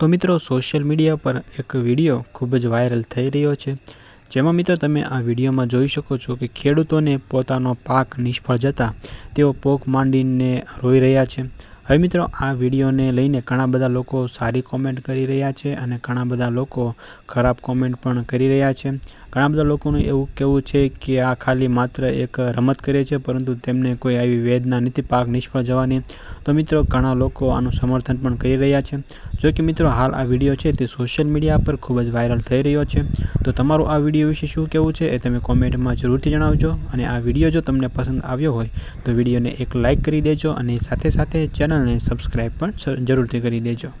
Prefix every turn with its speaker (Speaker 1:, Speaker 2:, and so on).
Speaker 1: તો મિત્રો social media પર એક વીડિયો ખૂબ જ વાયરલ થઈ રહ્યો છે. જેમાં મિત્રો, તમે આ વિડીયોમાં જોઈ શકો છો કે ખેડૂતોને પોતાનો પાક નિષ્ફળ જતા તેઓ પોક માંડીને રોઈ રહ્યા છે. હવે મિત્રો, આ વિડીયોને લઈને ઘણા બધા લોકો સારી કોમેન્ટ કરી રહ્યા છે અને ઘણા બધા લોકો ખરાબ કોમેન્ટ પણ કરી રહ્યા છે. ઘણા બધા લોકોનું એવું કહેવું છે કે આ ખાલી માત્ર એક રમત કરે છે, પરંતુ તેમને કોઈ આવી વેદના નથી પાક નિષ્ફળ જવાની. તો મિત્રો, ઘણા લોકો આનું સમર્થન પણ કરી રહ્યા છે. જો કે મિત્રો, હાલ આ વીડિયો છે તે સોશિયલ મીડિયા પર ખૂબ જ વાયરલ થઈ રહ્યો છે. તો તમારું આ વીડિયો વિશે શું કહેવું છે એ તમે કોમેન્ટમાં જરૂરથી જણાવજો. અને આ વીડિયો જો તમને પસંદ આવ્યો હોય, તો વિડીયોને એક લાઇક કરી દેજો અને સાથે સાથે ચેનલને સબસ્ક્રાઈબ પણ જરૂરથી કરી દેજો.